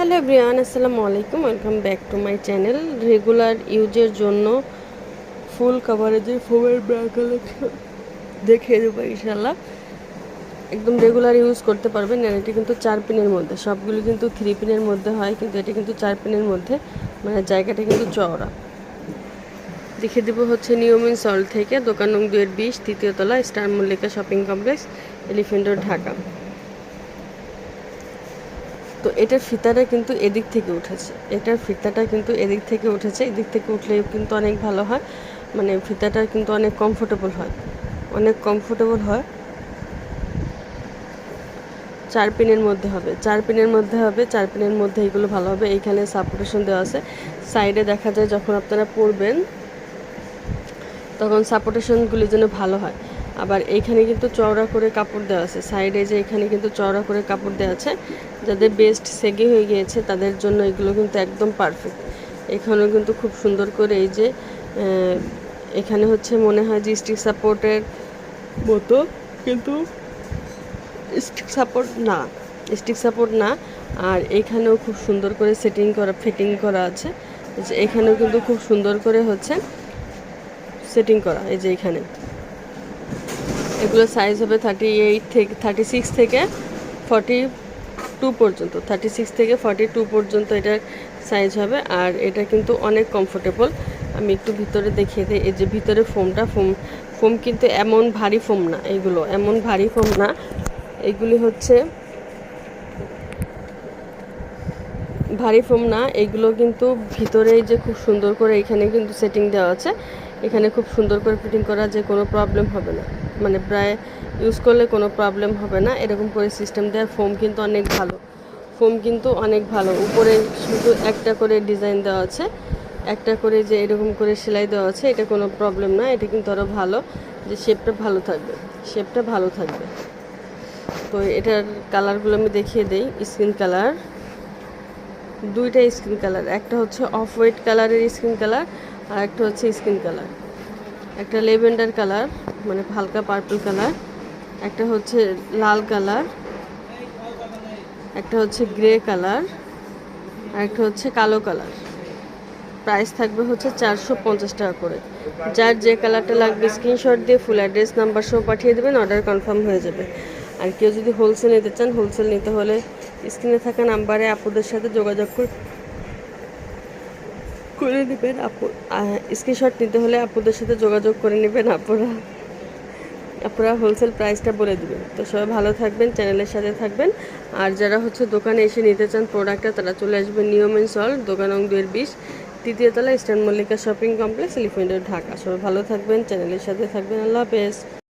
Hello Brian আসসালামু আলাইকুম। Welcome back to my channel regular ইউজের জন্য ফুল কাভারেজের ফোমের ব্রা কালেকশন দেবো ইনশাল্লাহ একদম রেগুলার ইউজ করতে পারবেন। আর এটি কিন্তু চার পিনের মধ্যে। সবগুলো কিন্তু থ্রি পিনের মধ্যে হয়, কিন্তু এটি কিন্তু চার পিনের মধ্যে। মানে জায়গাটা কিন্তু চওড়া। দেখিয়ে দেবো হচ্ছে নিয়মিন সল থেকে দোকান নং দুয়ের বিশ, তৃতীয় তলা star Mallika shopping complex Elephant Dhaka. তো এটার ফিতাটা কিন্তু এদিক থেকে উঠেছে। এটার ফিতাটা কিন্তু এদিক থেকে উঠেছে। এদিক থেকে উঠলে কিন্তু অনেক ভালো হয়। মানে ফিতাটা কিন্তু অনেক কমফোর্টেবল হয়। অনেক কমফোর্টেবল হয়। চার পিনের মধ্যে হবে। চার পিনের মধ্যে হবে। চার পিনের মধ্যে এইগুলো ভালো হবে। এইখানে সাপোর্টেশন দেওয়া আছে। সাইডে দেখা যায় যখন আপনারা পরবেন, তখন সাপোর্টেশনগুলি যেন ভালো হয়। আবার এইখানে কিন্তু চওড়া করে কাপড় দেওয়া আছে। সাইডে যে এখানে কিন্তু চওড়া করে কাপড় দেওয়া আছে, যাদের বেস্ট সেগে হয়ে গিয়েছে, তাদের জন্য এগুলো কিন্তু একদম পারফেক্ট এখানেও কিন্তু খুব সুন্দর করে এই যে এখানে হচ্ছে মনে হয় যে স্টিক সাপোর্টের মতো, কিন্তু স্টিক সাপোর্ট না, স্টিক সাপোর্ট না। আর এখানেও খুব সুন্দর করে সেটিং করা ফিটিং করা আছে। এখানেও কিন্তু খুব সুন্দর করে হচ্ছে সেটিং করা, এই যে এখানে। এগুলো সাইজ হবে থার্টি এইট থেকে থার্টি সিক্স থেকে ফর্টি টু পর্যন্ত থার্টি সিক্স থেকে ফর্টি টু পর্যন্ত এটার সাইজ হবে আর এটা কিন্তু অনেক কমফোর্টেবল আমি একটু ভিতরে দেখিয়ে দিই, এই যে ভিতরে ফোমটা ফোম ফোম কিন্তু এমন ভারী ফোম না এগুলো, এমন ভারী ফোম না। এগুলি হচ্ছে ভারী ফোম না, এগুলো কিন্তু ভিতরে যে খুব সুন্দর করে এখানে কিন্তু সেটিং দেওয়া আছে, এখানে খুব সুন্দর করে ফিটিং করা যে কোনো প্রবলেম হবে না। মানে প্রায় ইউজ করলে কোনো প্রবলেম হবে না, এরকম করে সিস্টেম দেওয়ার ফোম কিন্তু অনেক ভালো। ফোম কিন্তু অনেক ভালো, উপরে শুধু একটা করে ডিজাইন দেওয়া আছে, একটা করে যে এরকম করে সেলাই দেওয়া আছে, এটা কোনো প্রবলেম না, এটা কিন্তু আরও ভালো যে শেপটা ভালো থাকবে শেপটা ভালো থাকবে। তো এটার কালারগুলো আমি দেখিয়ে দিই স্কিন কালার দুইটা স্কিন কালার, একটা হচ্ছে অফ হোয়াইট কালারের স্কিন কালার আর একটা হচ্ছে স্কিন কালার। একটা লেভেন্ডার কালার মানে হালকা পার্পল কালার, একটা হচ্ছে লাল কালার, একটা হচ্ছে গ্রে কালার, আর একটা হচ্ছে কালো কালার। প্রাইস থাকবে হচ্ছে চারশো পঞ্চাশ টাকা করে। যার যে কালারটা লাগবে, স্ক্রিনশট দিয়ে ফুল অ্যাড্রেস নাম্বার সহ পাঠিয়ে দেবেন অর্ডার কনফার্ম হয়ে যাবে। আর কেউ যদি হোলসেল নিতে চান হোলসেল নিতে হলে স্ক্রিনে থাকা নাম্বারে আপুদের সাথে যোগাযোগ করে করে নেবেন। আপু স্ক্রিনশট নিতে হলে আপুদের সাথে যোগাযোগ করে নেবেন আপুরা। আপনারা হোলসেল প্রাইসটা বলে দেবেন। তো সবাই ভালো থাকবেন চ্যানেলের সাথে থাকবেন। আর যারা হচ্ছে দোকানে এসে নিতে চান প্রোডাক্টটা তারা চলে আসবেন নিয়ম এন্ড সল দোকান অং দুয়ের বিশ, তৃতীয় তলা ইস্টার্ন মল্লিকা শপিং কমপ্লেক্স এলিফেন্টের ঢাকা। সবাই ভালো থাকবেন চ্যানেলের সাথে থাকবেন। আল্লাহ হাফেজ।